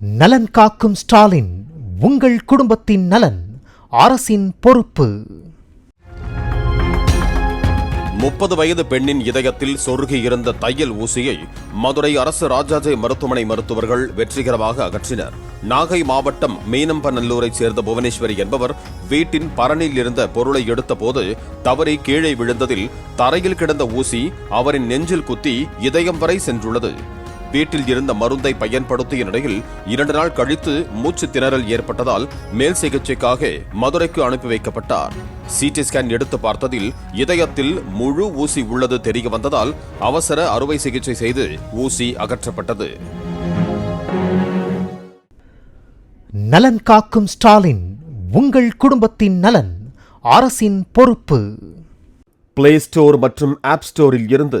நலன் காக்கும் ஸ்டாலின் உங்கள் குடும்பத்தின் நலன் அரசின் பொறுப்பு. முப்பது வயது பெண்ணின் இதயத்தில் சொருகி இருந்த தையல் ஊசியை மதுரை அரசு ராஜாஜி மருத்துவமனை மருத்துவர்கள் வெற்றிகரமாக அகற்றினர். நாகை மாவட்டம் மீனம்பநல்லூரைச் சேர்ந்த புவனேஸ்வரி என்பவர் வீட்டின் பரணில் இருந்த பொருளை எடுத்தபோது தவறி கீழே விழுந்ததில் தரையில் கிடந்த ஊசி அவரின் நெஞ்சில் குத்தி இதயம் வரை சென்றுள்ளது. வீட்டில் இருந்த மருந்தை பயன்படுத்திய நிலையில் இரண்டு நாள் கழித்து மூச்சு திணறல் ஏற்பட்டதால் மேல் சிகிச்சைக்காக மதுரைக்கு அனுப்பி வைக்கப்பட்டார். சிடி ஸ்கேன் எடுத்து பார்த்ததில் இதயத்தில் முழு ஊசி உள்ளது தெரிய வந்ததால் அவசர அறுவை சிகிச்சை செய்து ஊசி அகற்றப்பட்டது. நலன் காக்கும் ஸ்டாலின் உங்கள் குடும்பத்தின் நலன் அரசின் பொறுப்பு. பிளே ஸ்டோர் மற்றும் ஆப் ஸ்டோரில் இருந்து